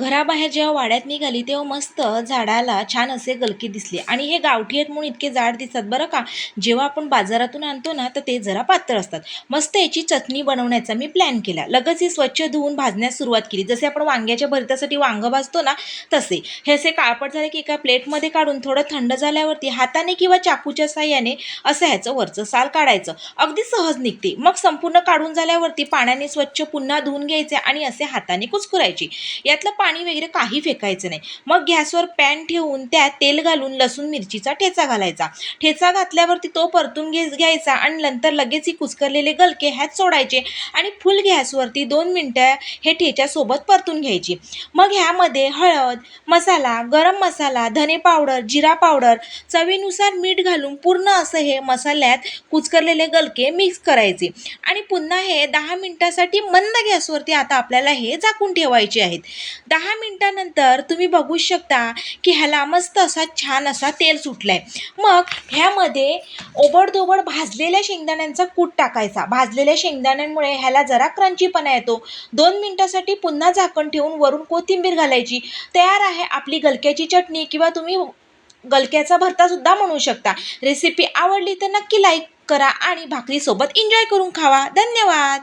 घराबाहेर जेव्हा वाड्यात निघाली तेव्हा मस्त झाडाला छान असे गलके दिसले. आणि हे गावठी आहेत म्हणून इतके जाड दिसतात बरं का. जेव्हा आपण बाजारातून आणतो ना तर ते जरा पातळ असतात. मस्त याची चटणी बनवण्याचा मी प्लॅन केला. लगेच ही स्वच्छ धुवून भाजण्यास सुरुवात केली. जसे आपण वांग्याच्या भरत्यासाठी वांगं भाजतो ना तसे. हे असे काळपट झाले की एका प्लेटमध्ये काढून थोडं थंड झाल्यावरती हाताने किंवा चाकूच्या साह्याने असं ह्याचं वरचं साल काढायचं. अगदी सहज निघते. मग संपूर्ण काढून झाल्यावरती पाण्याने स्वच्छ पुन्हा धुवून घ्यायचे आणि असे हाताने कुचकुरायचे. यातलं पाणी पाणी वगैरे काही फेकायचं नाही. मग गॅसवर पॅन ठेवून त्यात तेल घालून लसूण मिरचीचा ठेचा घालायचा. ठेचा घातल्यावरती तो परतून घे घ्यायचा आणि नंतर लगेच ही कुचकरलेले गलके ह्यात सोडायचे आणि फुल गॅसवरती दोन मिनटं हे ठेच्यासोबत परतून घ्यायची. मग ह्यामध्ये हळद मसाला गरम मसाला धने पावडर जिरा पावडर चवीनुसार मीठ घालून पूर्ण असं हे मसाल्यात कुचकरलेले गलके मिक्स करायचे. आणि पुन्हा हे दहा मिनटासाठी मंद गॅसवरती आता आपल्याला हे झाकून ठेवायचे आहेत. दहा मिनटानंतर तुम्ही बघू शकता की ह्याला मस्त असा छान असा तेल सुटलाय. मग ह्यामध्ये ओबडधोबड भाजलेल्या शेंगदाण्यांचा कूट टाकायचा. भाजलेल्या शेंगदाण्यांमुळे ह्याला जरा क्रंचीपणा येतो. दोन मिनटासाठी पुन्हा झाकण ठेवून वरून कोथिंबीर घालायची. तयार आहे आपली गलक्याची चटणी किंवा तुम्ही गलक्याचा भरतासुद्धा म्हणू शकता. रेसिपी आवडली तर नक्की लाईक करा आणि भाकरीसोबत एन्जॉय करून खावा. धन्यवाद!